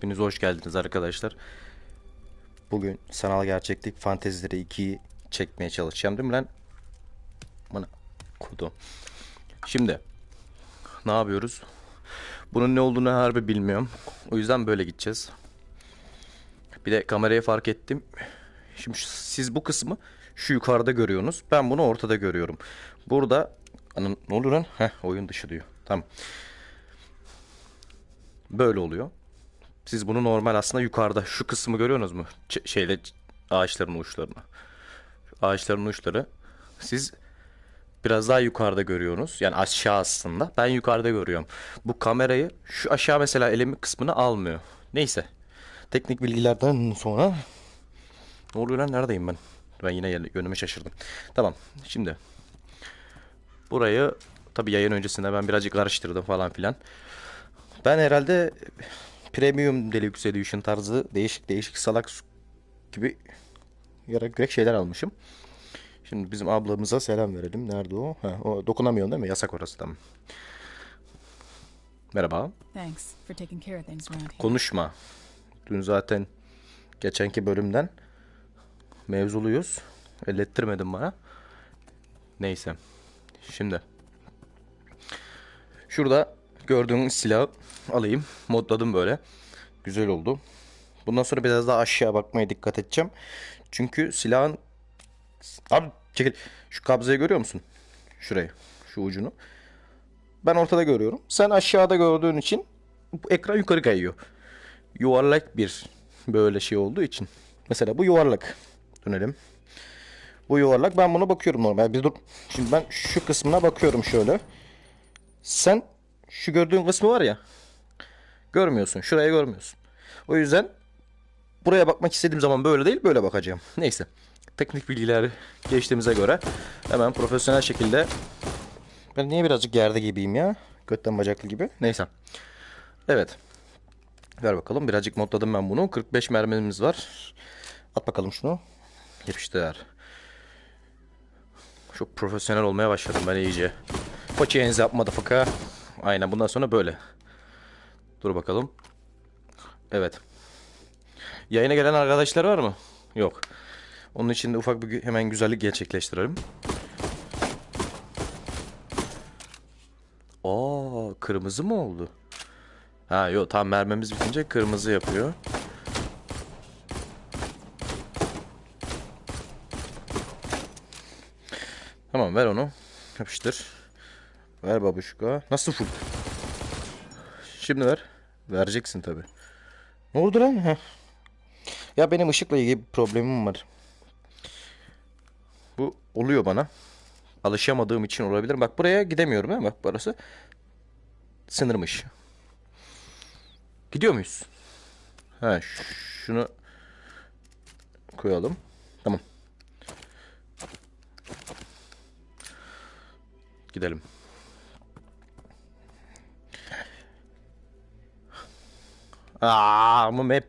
Hepiniz hoş geldiniz arkadaşlar. Bugün sanal gerçeklik fantezileri 2'yi çekmeye çalışacağım değil mi lan? Bana kudu. Şimdi ne yapıyoruz? Bunun ne olduğunu harbi bilmiyorum. O yüzden böyle gideceğiz. Bir de kamerayı fark ettim. Şimdi siz bu kısmı şu yukarıda görüyorsunuz. Ben bunu ortada görüyorum. Burada Anam, ne oluyor lan? Heh, oyun dışı diyor. Tamam. Böyle oluyor. Siz bunu normal aslında yukarıda şu kısmı görüyorsunuz mu? Ç- şeyle ağaçların uçlarını. Ağaçların uçları. Siz biraz daha yukarıda görüyorsunuz. Yani aşağı aslında. Ben yukarıda görüyorum. Bu kamerayı şu aşağı mesela elimin kısmını almıyor. Neyse. Teknik bilgilerden sonra ne oluyor lan neredeyim ben? Ben yine yönümü şaşırdım. Tamam. Şimdi burayı tabii yayın öncesinde ben birazcık karıştırdım falan filan. Ben herhalde Premium Deluxe Edition tarzı değişik değişik salak gibi yarak yürek şeyler almışım. Şimdi bizim ablamıza selam verelim. Nerede o? Ha, o dokunamıyorsun değil mi? Yasak orası tamam. Merhaba. Thanks for taking care of things around here. Konuşma. Dün zaten geçenki bölümden mevzuluyuz. Ellettirmedin bana. Neyse. Şimdi. Şurada gördüğün silahı alayım. Modladım böyle. Güzel oldu. Bundan sonra biraz daha aşağı bakmaya dikkat edeceğim. Çünkü silahın... Abi çekil. Şu kabzayı görüyor musun? Şurayı. Şu ucunu. Ben ortada görüyorum. Sen aşağıda gördüğün için bu ekran yukarı kayıyor. Yuvarlak bir böyle şey olduğu için. Mesela bu yuvarlak. Dönelim. Bu yuvarlak. Ben buna bakıyorum normal. Bir dur. Şimdi ben şu kısmına bakıyorum şöyle. Sen şu gördüğün kısmı var ya. Görmüyorsun. Şurayı görmüyorsun. O yüzden buraya bakmak istediğim zaman böyle değil böyle bakacağım. Neyse. Teknik bilgiler geçtiğimize göre hemen profesyonel şekilde ben niye birazcık yerde gibiyim ya? Götten bacaklı gibi. Neyse. Evet. Ver bakalım. Birazcık modladım ben bunu. 45 mermimiz var. At bakalım şunu. Yapıştır. Çok profesyonel olmaya başladım ben iyice. Put your hands up motherfucker. Aynen bundan sonra böyle. Dur bakalım. Evet. Yayına gelen arkadaşlar var mı? Yok. Onun için de ufak bir hemen güzellik gerçekleştirelim. Aa, kırmızı mı oldu? Ha yok tam mermimiz bitince kırmızı yapıyor. Tamam ver onu. Yapıştır. Ver babuşka. Nasıl full? Şimdi ver. Vereceksin tabi. Ne oldu lan? Heh. Ya benim ışıkla ilgili bir problemim var. Bu oluyor bana. Alışamadığım için olabilir. Bak buraya gidemiyorum ha. Bak burası sınırmış. Gidiyor muyuz? Ha şunu koyalım. Tamam. Gidelim. Aa, ama map.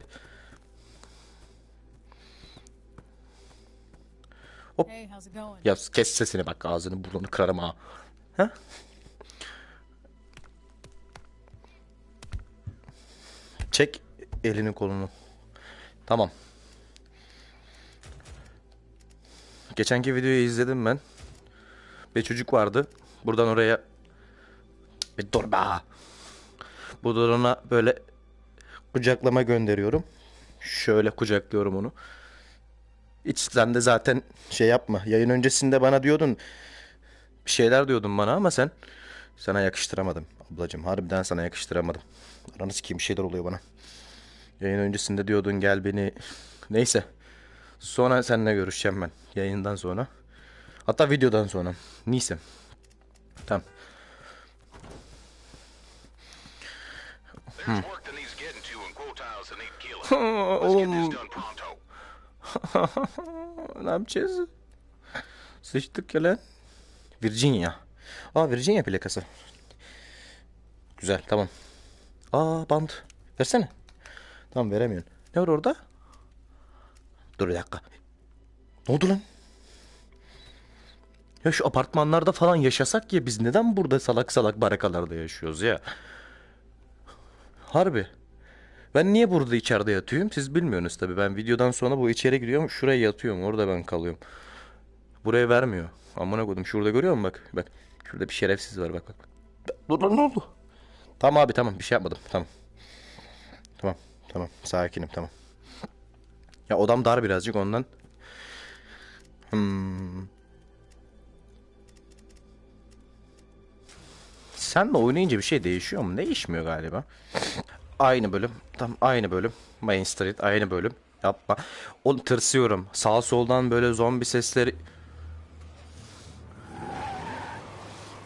Hey, how's it going? Ya kes sesini bak ağzını burnunu kırarım ha. Ha? Çek elini kolunu. Tamam. Geçenki videoyu izledim ben. Bir çocuk vardı. Buradan oraya bir dur be. Bu ona böyle kucaklama gönderiyorum. Şöyle kucaklıyorum onu. Hiç sen de zaten şey yapma. Yayın öncesinde bana diyordun bir şeyler diyordun bana ama sen sana yakıştıramadım ablacığım. Harbiden sana yakıştıramadım. Aranı sikeyim bir şeyler oluyor bana. Yayın öncesinde diyordun gel beni. Neyse. Sonra seninle görüşeceğim ben. Yayından sonra. Hatta videodan sonra. Neyse. Tamam. There's Oğlum ne yapacağız? Sıçtık ya lan. Virginia. Aa Virginia plakası. Güzel tamam. Aa band. Versene. Tamam veremiyorsun. Ne var orada? Dur bir dakika. Ne oldu lan? Ya şu apartmanlarda falan yaşasak ya biz neden burada salak salak barakalarda yaşıyoruz ya? Harbi. Ben niye burada içeride yatıyorum? Siz bilmiyorsunuz tabii. Ben videodan sonra bu içeri giriyorum. Şuraya yatıyorum. Orada ben kalıyorum. Buraya vermiyor. Amına koydum. Şurada görüyor musun bak? Bak. Şurada bir şerefsiz var bak bak. Lan ne oldu? Tamam abi tamam bir şey yapmadım. Tamam. Tamam. Tamam. Sakinim tamam. Ya odam dar birazcık ondan. Hmm. Senle oynayınca bir şey değişiyor mu? Değişmiyor galiba. Aynı bölüm. Tam aynı bölüm. Main Street aynı bölüm. Yapma. Oğlum tırsıyorum. Sağ soldan böyle zombi sesleri.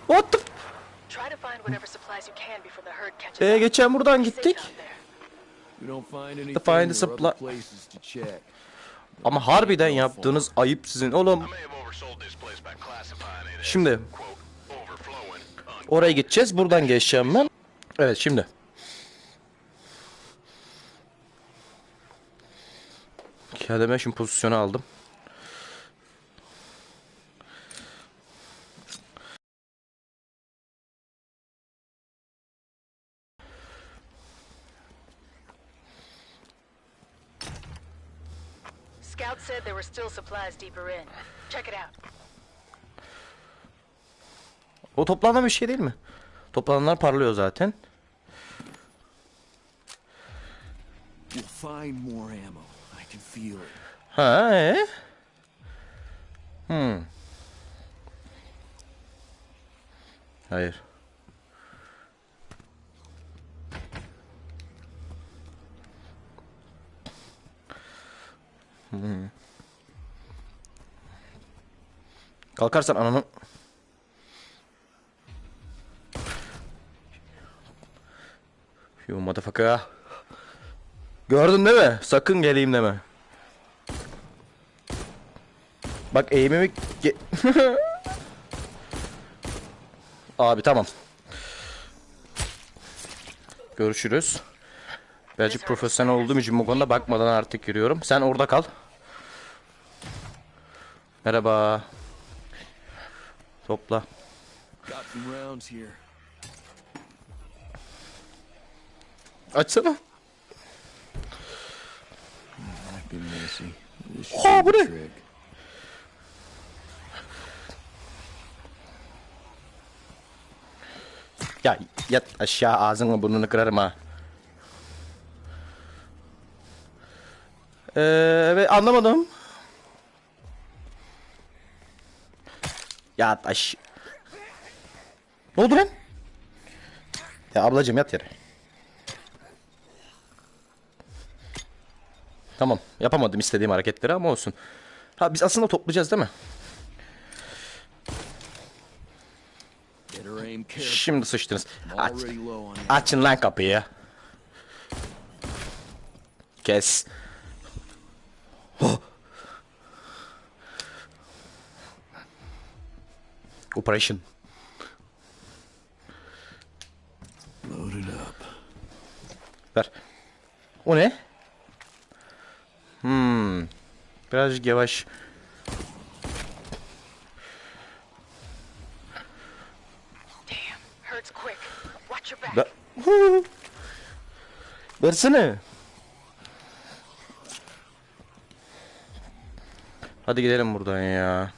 What the... To Ee, geçen buradan gittik. don't find the supply- to. Ama harbiden yaptığınız ayıp sizin. Oğlum şimdi oraya gideceğiz. Buradan geçeceğim ben. Evet şimdi. Kendime şimdi pozisyonu aldım. Scout said there were still supplies deeper in. Check it out. O toplanan bir şey değil mi? Toplananlar parlıyor zaten. We'll find more ammo. Can feel it. Ee? Hmm. Hayır. Hmm. Kalkarsan ananı... You motherfucker. Gördün değil mi? Sakın geleyim deme. Bak eğimimi... Abi tamam. Görüşürüz. Birazcık profesyonel olduğum için bu konuda bakmadan artık yürüyorum. Sen orada kal. Merhaba. Topla. Açsana. Should bu ne? Ya yat aşağı ağzını burnunu kırarım ha. Ee, evet anlamadım. Yat aş. Ne oldu lan? Ya ablacığım yat yere. Tamam yapamadım istediğim hareketleri ama olsun. Ha biz aslında toplayacağız değil mi? Şimdi sıçtınız. Aç. Açın lan kapıyı. Kes. Oh. Operation. Ver. O ne? Hmm. Birazcık yavaş. Ver. Versene. Hadi gidelim buradan ya.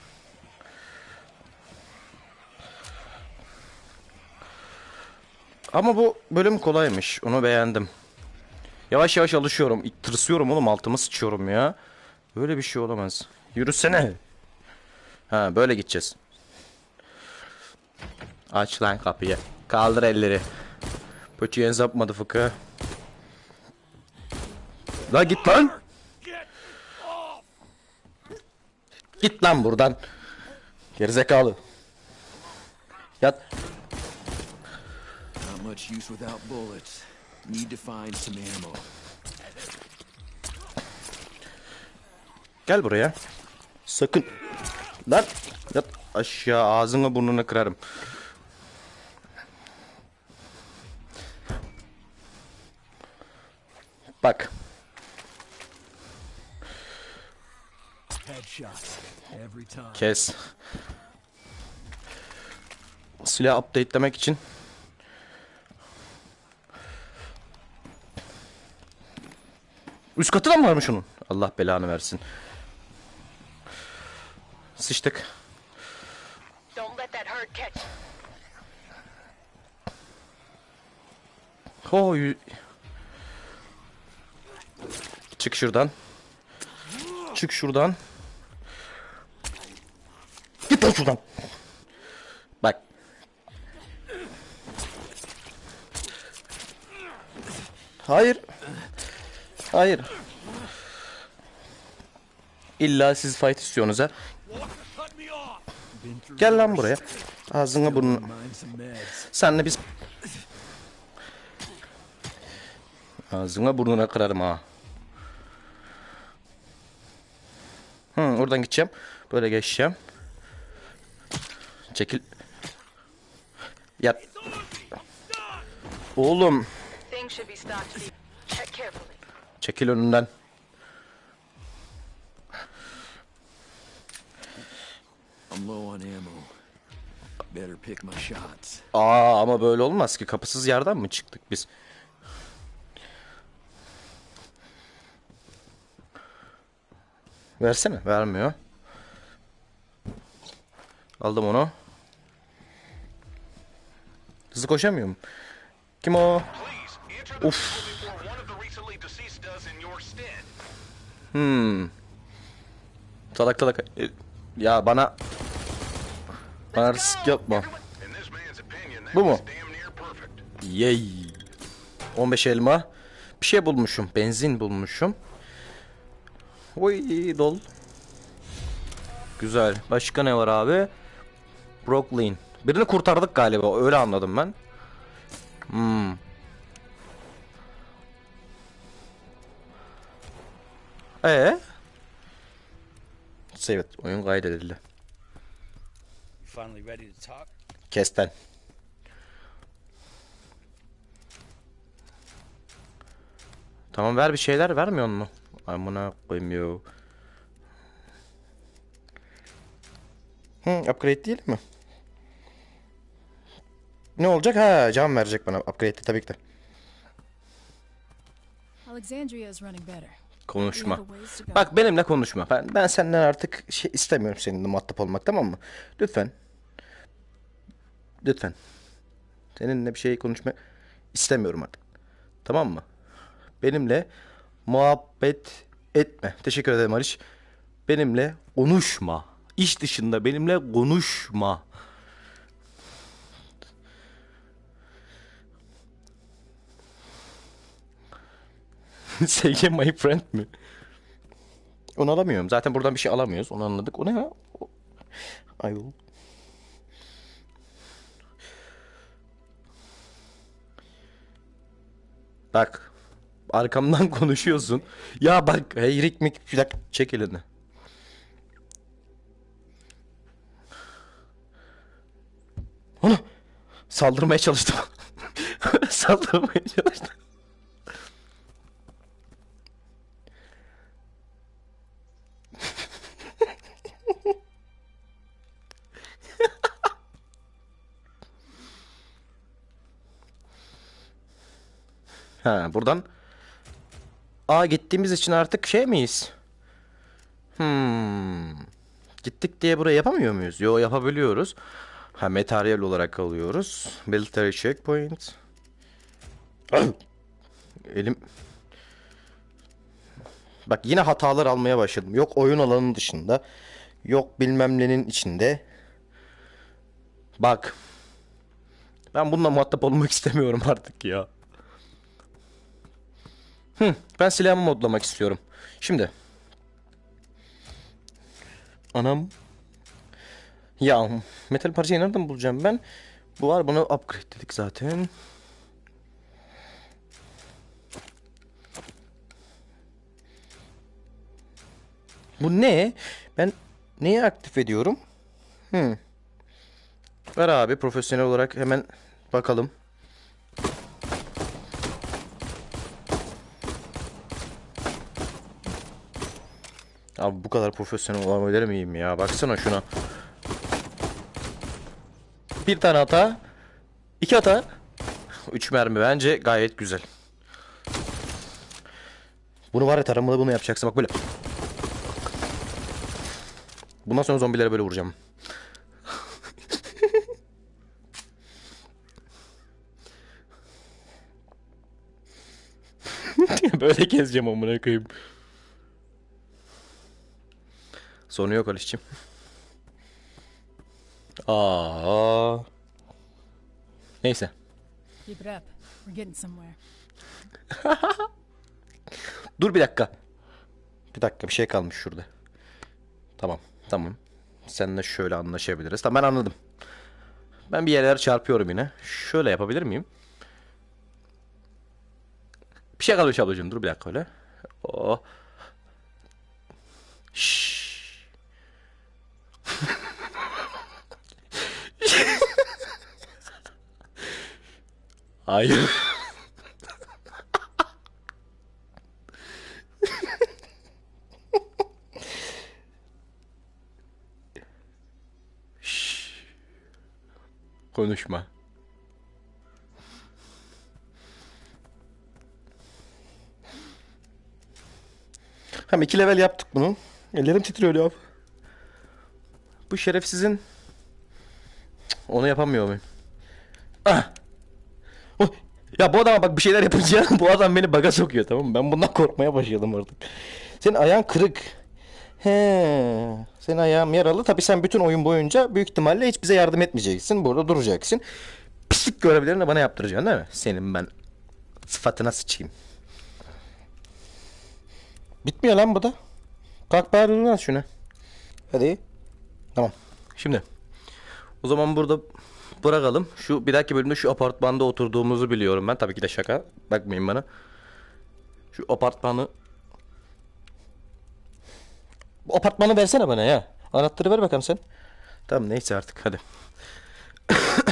Ama bu bölüm kolaymış. Onu beğendim. Yavaş yavaş alışıyorum. Tırsıyorum oğlum altıma sıçıyorum ya. Böyle bir şey olamaz. Yürüsene. Ha böyle gideceğiz. Aç lan kapıyı. Kaldır elleri. Put your hands up motherfucker. La git lan. Git lan buradan. Gerizekalı. Yat. Not much use without bullets. Need to find some ammo. Gel buraya. Sakın. Lan. Yat aşağı ağzını burnunu kırarım. Bak. Kes. Silah updatelemek için Üst katı da mı varmış onun? Allah belanı versin. Sıçtık. Ho, Çık şuradan. Çık şuradan. Git lan şuradan. Bak. Hayır. Hayır. İlla siz fight istiyorsunuz ha. Gel lan buraya. Some meds. Senle biz... Ağzına burnuna kırarım ha. Hı, oradan gideceğim. Böyle geçeceğim. Çekil. Yat. Oğlum. Things should be stocked to be check carefully. Çekil önünden. I'm. Aa ama böyle olmaz ki. Kapısız yerden mi çıktık biz? Versene. Vermiyor. Aldım onu. Hızlı koşamıyorum. Kim o? Stead. Hmm. Salak salak. E, Ya bana... Risk yapma. Bu mu? Yey. 15 elma. Bir şey bulmuşum. Benzin bulmuşum. Oy dol. Güzel. Başka ne var abi? Brooklyn. Birini kurtardık galiba. Öyle anladım ben. Hmm. Ee? Save it. Oyun kaydedildi. Finally ready to talk? Kesten. Tamam ver bir şeyler vermiyor mu? Amına koyayım yo. Hı, upgrade değil mi? Ne olacak? Ha, can verecek bana. Upgrade tabii ki de. Alexandria is running better. Konuşma. Bak benimle konuşma. Ben ben senden artık şey istemiyorum seninle muhatap olmak tamam mı? Lütfen. Lütfen. Seninle bir şey konuşma istemiyorum artık. Tamam mı? Benimle muhabbet etme. Teşekkür ederim Aliş. Benimle konuşma. İş dışında benimle konuşma. Say my friend mi? Onu alamıyorum. Zaten buradan bir şey alamıyoruz. Onu anladık. O ne ya? Ayol. Bak. Arkamdan konuşuyorsun. Ya bak. Hey Rick Mick. Bir dakika. Çek elini. Onu. Saldırmaya çalıştım. Saldırmaya çalıştım. Ha buradan Aa gittiğimiz için artık şey miyiz? Hmm. Gittik diye burayı yapamıyor muyuz? Yo yapabiliyoruz. Ha materyal olarak alıyoruz. Military checkpoint. Elim Bak yine hatalar almaya başladım. Yok oyun alanının dışında. Yok bilmem nenin içinde. Bak. Ben bununla muhatap olmak istemiyorum artık ya. Hı, ben silahımı modlamak istiyorum. Şimdi. Anam. Ya metal parçayı nereden bulacağım ben? Bu var bunu upgrade dedik zaten. Bu ne? Ben neyi aktif ediyorum? Hı. Ver abi profesyonel olarak hemen bakalım. Abi bu kadar profesyonel olabilir miyim ya? Baksana şuna. Bir tane hata. iki hata. Üç mermi bence gayet güzel. Bunu var ya taramalı bunu yapacaksın bak böyle. Bundan sonra zombilere böyle vuracağım. böyle gezeceğim amına koyayım. Sonu yok Alişçim. Aa. Neyse. Keep it up. We're getting somewhere. Dur bir dakika. Bir dakika bir şey kalmış şurada. Tamam tamam. Seninle şöyle anlaşabiliriz. Tamam ben anladım. Ben bir yerler çarpıyorum yine. Şöyle yapabilir miyim? Bir şey kalmış ablacığım. Dur bir dakika öyle. Oh. Şşş. Hayır. Konuşma. Hem iki level yaptık bunu. Ellerim titriyor ya. Bu şerefsizin... Onu yapamıyor muyum? Ah! Ya bu adama bak bir şeyler yapınca bu adam beni baga sokuyor tamam mı? Ben bundan korkmaya başladım artık. Senin ayağın kırık. He, senin ayağın yaralı. Tabii sen bütün oyun boyunca büyük ihtimalle hiç bize yardım etmeyeceksin. Burada duracaksın. Pislik görevlerini bana yaptıracaksın değil mi? Senin ben sıfatına sıçayım. Bitmiyor lan bu da. Kalk bari dur şunu. Hadi. Tamam. Şimdi. O zaman burada bırakalım. Şu bir dahaki bölümde şu apartmanda oturduğumuzu biliyorum ben. Tabii ki de şaka. Bakmayın bana. Şu apartmanı bu apartmanı versene bana ya. Anahtarı ver bakalım sen. Tamam neyse artık hadi.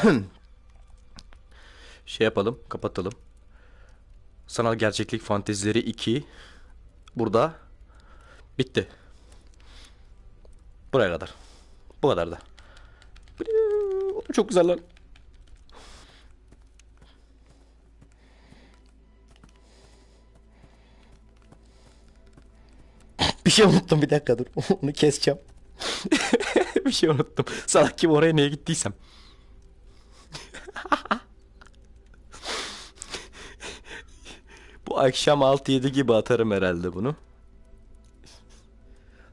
şey yapalım, kapatalım. Sanal gerçeklik fantezileri 2 burada bitti. Buraya kadar. Bu kadar da. Çok güzel lan. Bir şey unuttum bir dakika dur. Onu keseceğim. bir şey unuttum. Salak gibi oraya niye gittiysem. Bu akşam 6-7 gibi atarım herhalde bunu.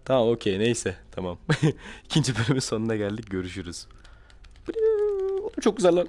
Tamam okey neyse tamam. İkinci bölümün sonuna geldik görüşürüz. Çok güzel lan.